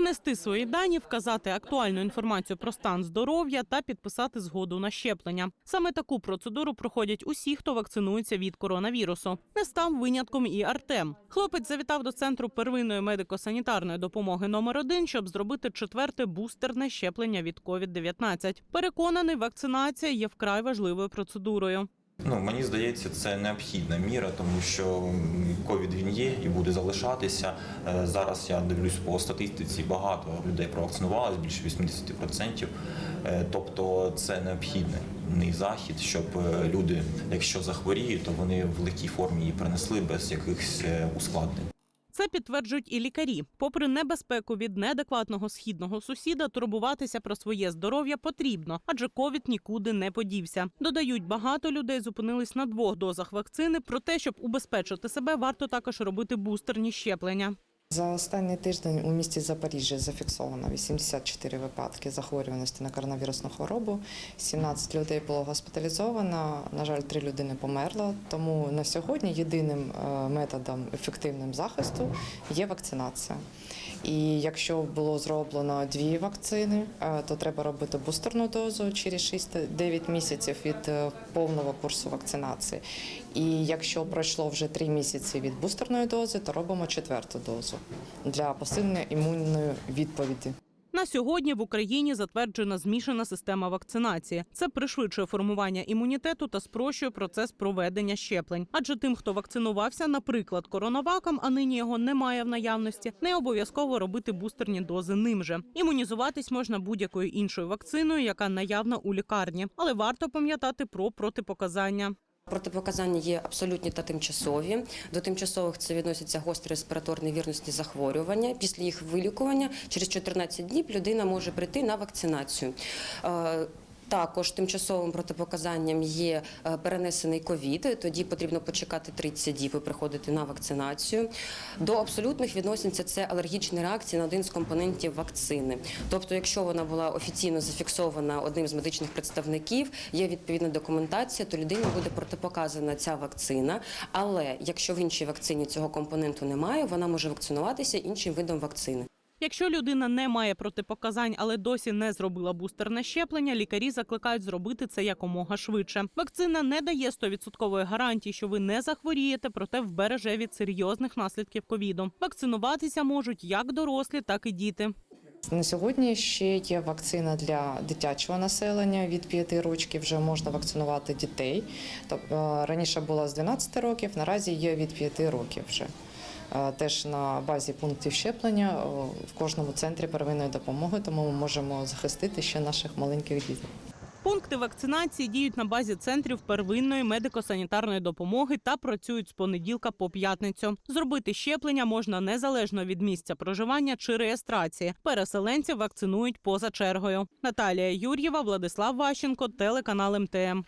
внести свої дані, вказати актуальну інформацію про стан здоров'я та підписати згоду на щеплення. Саме таку процедуру проходять усі, хто вакцинується від коронавірусу. Не став винятком і Артем. Хлопець завітав до центру первинної медико-санітарної допомоги номер 1 щоб зробити четверте бустерне щеплення від COVID-19. Переконаний, вакцинація є вкрай важливою процедурою. Ну, мені здається, це необхідна міра, тому що ковід він є і буде залишатися. Е, Зараз я дивлюсь по статистиці, багато людей провакцинувалось, більше 80%. Е, Тобто це необхідний захід, щоб е, люди, якщо захворіють, то вони в легкій формі її принесли без якихось ускладнень. Це підтверджують і лікарі. Попри небезпеку від неадекватного східного сусіда, турбуватися про своє здоров'я потрібно, адже ковід нікуди не подівся. Додають, багато людей зупинились на двох дозах вакцини. Про те, щоб убезпечити себе, варто також робити бустерні щеплення. За останній тиждень у місті Запоріжжя зафіксовано 84 випадки захворюваності на коронавірусну хворобу. 17 людей було госпіталізовано. На жаль, 3 людини померло. Тому на сьогодні єдиним е, методом ефективним захисту є вакцинація. І якщо було зроблено дві вакцини, е, то треба робити бустерну дозу через 6-9 місяців від е, повного курсу вакцинації. І якщо пройшло вже 3 місяці від бустерної дози, то робимо четверту дозу для посилення імунної відповіді. На сьогодні в Україні затверджена змішана система вакцинації. Це пришвидшує формування імунітету та спрощує процес проведення щеплень. Адже тим, хто вакцинувався, наприклад, коронаваком, а нині його немає в наявності, не обов'язково робити бустерні дози ним же. Імунізуватись можна будь-якою іншою вакциною, яка наявна у лікарні, але варто пам'ятати про протипоказання. Протипоказання є абсолютні та тимчасові. До тимчасових це відносяться гострі респіраторні вірності захворювання. Після їх вилікування через 14 днів людина може прийти на вакцинацію. Також тимчасовим протипоказанням є е, перенесений ковід. Тоді потрібно почекати 30 діб і приходити на вакцинацію. До абсолютних відносяться це алергічні реакції на один з компонентів вакцини. Тобто, якщо вона була офіційно зафіксована одним з медичних представників, є відповідна документація, то людині буде протипоказана ця вакцина. Але якщо в іншій вакцині цього компоненту немає, вона може вакцинуватися іншим видом вакцини. Якщо людина не має протипоказань, але досі не зробила бустерне щеплення, лікарі закликають зробити це якомога швидше. Вакцина не дає 100% гарантії, що ви не захворієте, проте вбереже від серйозних наслідків ковіду. Вакцинуватися можуть як дорослі, так і діти. На сьогодні ще є вакцина для дитячого населення від 5 років. Вже можна вакцинувати дітей. Тобто раніше було з 12 років, наразі є від 5 років вже. Е, Теж на базі пунктів щеплення в кожному центрі первинної допомоги, тому ми можемо захистити ще наших маленьких дітей. Пункти вакцинації діють на базі центрів первинної медико-санітарної допомоги та працюють з понеділка по п'ятницю. Зробити щеплення можна незалежно від місця проживання чи реєстрації. Переселенців вакцинують поза чергою. Наталія Юр'єва, Владислав Ващенко, телеканал МТМ.